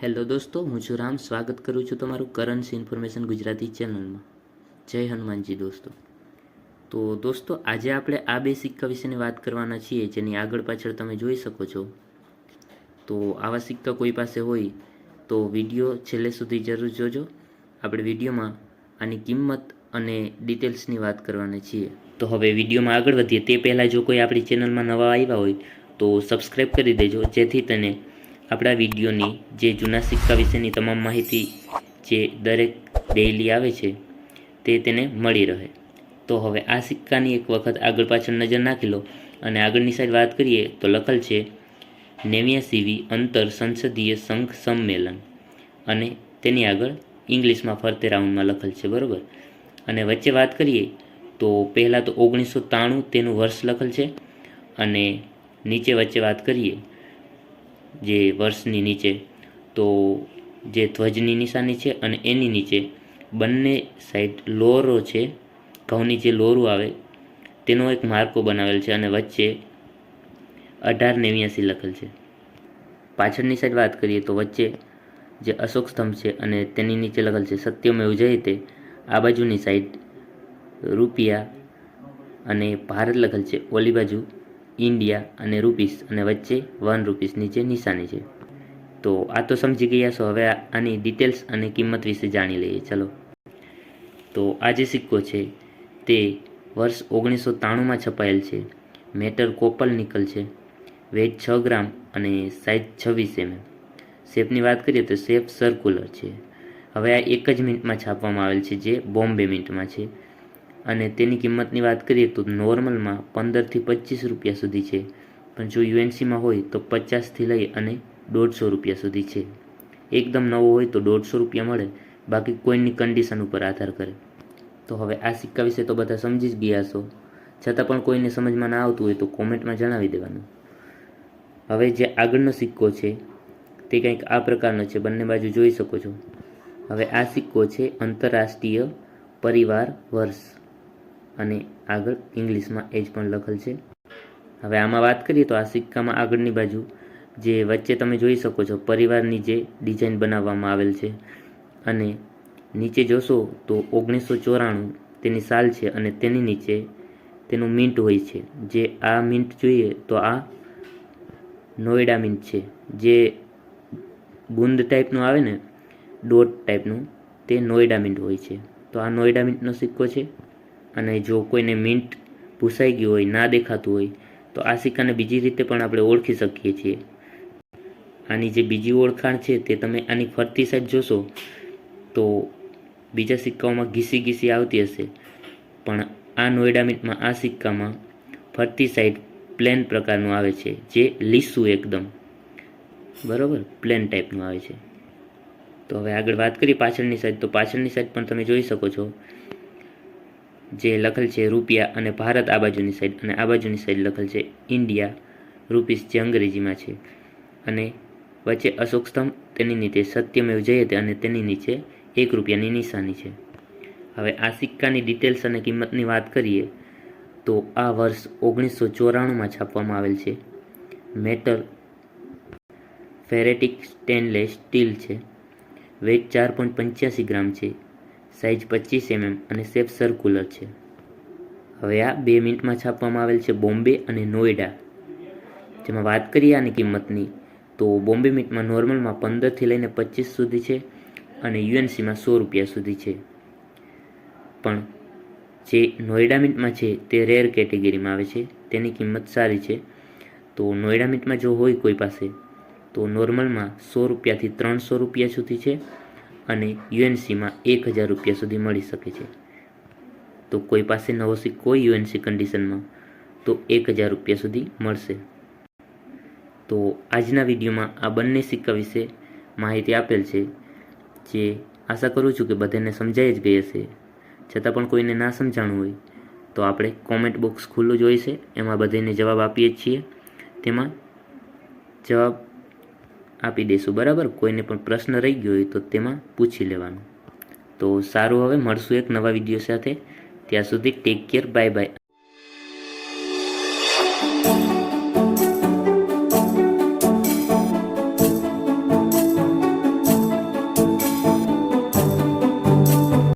Hello દોસ્તો, હું છું રામ. સ્વાગત કરું છું તમારું કરન્સી ઇન્ફોર્મેશન ગુજરાતી ચેનલમાં. જય હનુમાનજી દોસ્તો. તો દોસ્તો, આજે આપણે આ બે સિક્કા વિશેની વાત કરવાના છીએ, જેની આગળ પાછળ તમે જોઈ શકો છો. તો આવા સિક્કા કોઈ પાસે હોય તો વીડિયો છેલ્લે સુધી જરૂર જોજો. આપણે વિડીયોમાં આની કિંમત અને ડિટેલ્સની વાત કરવાના છીએ. તો હવે વિડીયોમાં આગળ વધીએ. તે પહેલાં જો કોઈ આપણી ચેનલમાં નવા આવ્યા હોય તો સબસ્ક્રાઈબ કરી દેજો, જેથી તને આપણા વિડીયોની, જે જૂના સિક્કા વિશેની તમામ માહિતી જે દરેક ડેઈલી આવે છે, તે તેને મળી રહે. તો હવે આ સિક્કાની એક વખત આગળ પાછળ નજર નાખી લો અને આગળની સાઈડ વાત કરીએ તો લખેલ છે, નેવ્યાસીવી અંતર સંસદીય સંઘ સંમેલન. અને તેની આગળ ઇંગ્લિશમાં ફરતે રાઉન્ડમાં લખેલ છે, બરાબર? અને વચ્ચે વાત કરીએ તો પહેલાં તો ઓગણીસો ત્રાણું તેનું વર્ષ લખેલ છે અને નીચે વચ્ચે વાત કરીએ જે વર્ષની નીચે, તો જે ધ્વજની નિશાની છે અને એની નીચે બંને સાઈડ લોરો છે, ઘઉંની જે લોરું આવે, તેનો એક માર્કો બનાવેલ છે અને વચ્ચે અઢાર નેવ્યાસી લખેલ છે. પાછળની સાઈડ વાત કરીએ તો વચ્ચે જે અશોક સ્તંભ છે અને તેની નીચે લખેલ છે સત્યમેવ જયતે આ બાજુની સાઈડ રૂપિયા અને ભારત લખેલ છે, ઓલી બાજુ ઇન્ડિયા અને રૂપીસ અને વચ્ચે વન રૂપીસની જે નિશાની છે. તો આ તો સમજી ગયા છો, હવે આની ડિટેલ્સ અને કિંમત વિશે જાણી લઈએ. ચલો. તો આ જે સિક્કો છે, તે વર્ષ ઓગણીસો ત્રાણુંમાં છપાયેલ છે. મેટર કોપલ નિકલ છે. વેટ છ ગ્રામ અને સાઇઝ છવ્વીસ એમએમ શેપની વાત કરીએ તો શેપ સર્ક્યુલર છે. હવે આ એક જ મિનિટમાં છાપવામાં આવેલ છે જે બોમ્બે મિન્ટમાં છે. અને તેની કિંમતની વાત કરીએ તો નોર્મલમાં પંદરથી પચીસ રૂપિયા સુધી છે. પણ જો યુએનસીમાં હોય તો પચાસથી લઈ અને દોઢસો રૂપિયા સુધી છે. એકદમ નવો હોય તો દોઢસો રૂપિયા મળે, બાકી કોઈની કન્ડિશન ઉપર આધાર કરે. તો હવે આ સિક્કા વિશે તો બધા સમજી જ ગયા છો છતાં પણ કોઈને સમજમાં ના આવતું હોય તો કોમેન્ટમાં જણાવી દેવાનું. હવે જે આગળનો સિક્કો છે, તે કંઈક આ પ્રકારનો છે. બંને બાજુ જોઈ શકો છો. હવે આ સિક્કો છે આંતરરાષ્ટ્રીય પરિવાર વર્ષ. અને આગળ ઇંગ્લિશમાં એ જ પણ લખેલ છે. હવે આમાં વાત કરીએ તો આ સિક્કામાં આગળની બાજુ, જે વચ્ચે તમે જોઈ શકો છો, પરિવારની જે ડિઝાઇન બનાવવામાં આવેલ છે. અને નીચે જોશો તો ઓગણીસો ચોરાણું તેની સાલ છે અને તેની નીચે તેનું મિન્ટ હોય છે. જે આ મિન્ટ જોઈએ તો આ નોઈડા મિન્ટ છે. જે બુંદ ટાઈપનું આવે ને, ડોટ ટાઈપનું, તે નોઈડા મિન્ટ હોય છે. તો આ નોઈડા મિન્ટનો સિક્કો છે. અને જો કોઈને મિન્ટ ભૂસાઈ ગયું હોય, ના દેખાતું હોય, તો આ સિક્કાને બીજી રીતે પણ આપણે ઓળખી શકીએ છીએ. આની જે બીજી ઓળખાણ છે તે તમે આની ફરતી સાઈડ જોશો, તો બીજા સિક્કાઓમાં ઘીસી ઘીસી આવતી હશે. પણ આ નોઈડા મિન્ટમાં આ સિક્કામાં ફરતી સાઈડ પ્લેન પ્રકારનું આવે છે, જે લીસું એકદમ. બરાબર? પ્લેન ટાઈપનું આવે છે. તો હવે આગળ વાત કરીએ પાછળની સાઈડ, તો પાછળની સાઈડ પણ તમે જોઈ શકો છો. જે લખેલ છે રૂપિયા અને ભારત આ બાજુની સાઈડ અને આ બાજુની સાઈડ લખેલ છે ઇન્ડિયા રૂપીસ જે અંગ્રેજીમાં છે. અને વચ્ચે અશોક સ્તંભ, તેની નીચે સત્યમેવ જયતે અને તેની નીચે એક રૂપિયાની નિશાની છે. હવે આ સિક્કાની ડિટેલ્સ અને કિંમતની વાત કરીએ, તો આ વર્ષ ઓગણીસો ચોરાણુંમાં છાપવામાં આવેલ છે. મેટલ ફેરેટિક સ્ટેનલેસ સ્ટીલ છે. વેટ ચાર પોઈન્ટ પંચ્યાસી ગ્રામ છે. સાઇઝ પચીસ એમએમ અને શેપ સર્ક્યુલર છે. હવે આ બે મિનિટમાં છાપવામાં આવેલ છે બોમ્બે અને નોઈડા જેમાં વાત કરીએ આની કિંમતની, તો બોમ્બે મિન્ટમાં નોર્મલમાં પંદરથી લઈને પચીસ સુધી છે અને યુએનસીમાં સો રૂપિયા સુધી છે. પણ જે નોઈડા મિન્ટમાં છે તે રેર કેટેગરીમાં આવે છે, તેની કિંમત સારી છે. તો નોઈડા મિન્ટમાં જો હોય કોઈ પાસે, તો નોર્મલમાં સો રૂપિયાથી ત્રણસો રૂપિયા સુધી છે અને યુએનસીમાં એક હજાર રૂપિયા સુધી મળી શકે છે. તો કોઈ પાસે નવો સિક્કો હોય યુએનસી કન્ડિશનમાં તો એક હજાર રૂપિયા સુધી મળશે. તો આજના વિડીયોમાં આ બંને સિક્કા વિશે માહિતી આપેલ છે, જે આશા કરું છું કે બધાને સમજાઈ જ ગઈ હશે. છતાં પણ કોઈને ના સમજાણું હોય, તો આપણે કોમેન્ટ બોક્સ ખુલ્લું જ હોય છે, એમાં બધાને જવાબ આપીએ છીએ. તેમાં જવાબ આપી દઈશું, બરાબર? કોઈને પણ પ્રશ્ન રહી ગયો હોય તો તેમાં પૂછી લેવાનું. તો સારું, હવે મળશું એક નવા વીડિયો સાથે. ત્યાં સુધી ટેક કેર બાય બાય